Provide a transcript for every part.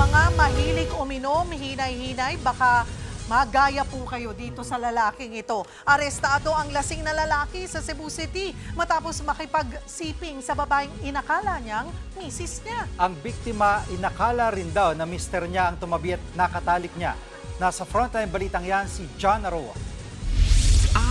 mga mahilig uminom, hinay-hinay, baka magaya po kayo dito sa lalaking ito. Arestado ang lasing na lalaki sa Cebu City matapos makipagsiping sa babaeng inakala niyang misis niya. Ang biktima inakala rin daw na mister niya ang tumabi at nakatalik niya. Nasa frontline balitang yan si John Aroa.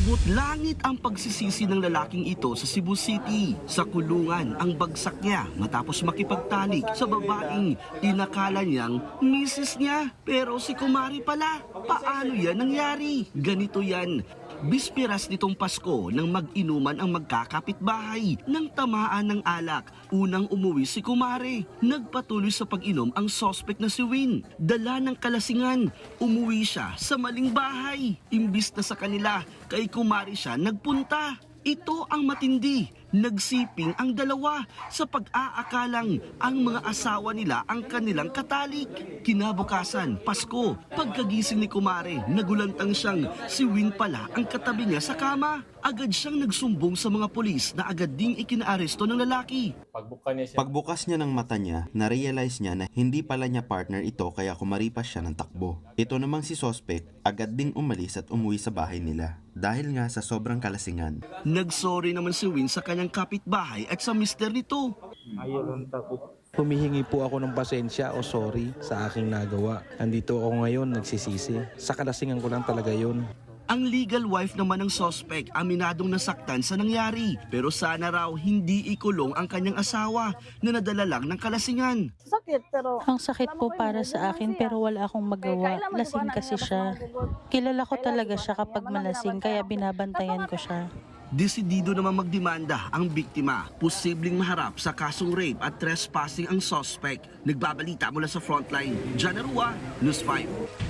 Abot langit ang pagsisisi ng lalaking ito sa Cebu City. Sa kulungan ang bagsak niya matapos makipagtalik sa babaeng inakala niyang misis niya. Pero si Kumari pala, paano yan nangyari? Ganito yan. Bispiras nitong Pasko nang mag-inuman ang magkakapitbahay ng tamaan ng alak. Unang umuwi si Kumare. Nagpatuloy sa pag-inom ang sospek na si Win. Dala ng kalasingan. Umuwi siya sa maling bahay. Imbis na sa kanila, kay Kumare siya nagpunta. Ito ang matindi. Nagsiping ang dalawa sa pag-aakalang ang mga asawa nila ang kanilang katalik. Kinabukasan, Pasko, pagkagising ni Kumare, nagulantang siyang si Win pala ang katabi niya sa kama. Agad siyang nagsumbong sa mga polis na agad ding ikinaaresto ng lalaki. Pagbuka niya siya, Pagbukas niya ng mata niya, na-realize niya na hindi pala niya partner ito kaya kumaripas siya ng takbo. Ito namang si Sospek, agad ding umalis at umuwi sa bahay nila. Dahil nga sa sobrang kalasingan. Nagsorry naman si Win sa kanyang kapitbahay at sa mister nito. ayaw tako. Humihingi po ako ng pasensya o sorry sa aking nagawa. Andito ako ngayon nagsisisi. Sa kalasingan ko lang talaga yun. Ang legal wife naman ng suspect aminadong nasaktan sa nangyari. Pero sana raw hindi ikulong ang kanyang asawa na nadala lang ng kalasingan. Sakit, pero... Ang sakit po para sa akin pero wala akong magawa. Lasing kasi siya. Kilala ko talaga siya kapag malasing kaya binabantayan ko siya. Desidido naman magdemanda ang biktima. Posibleng maharap sa kasong rape at trespassing ang suspect. Nagbabalita mula sa frontline. John Arua, News 5.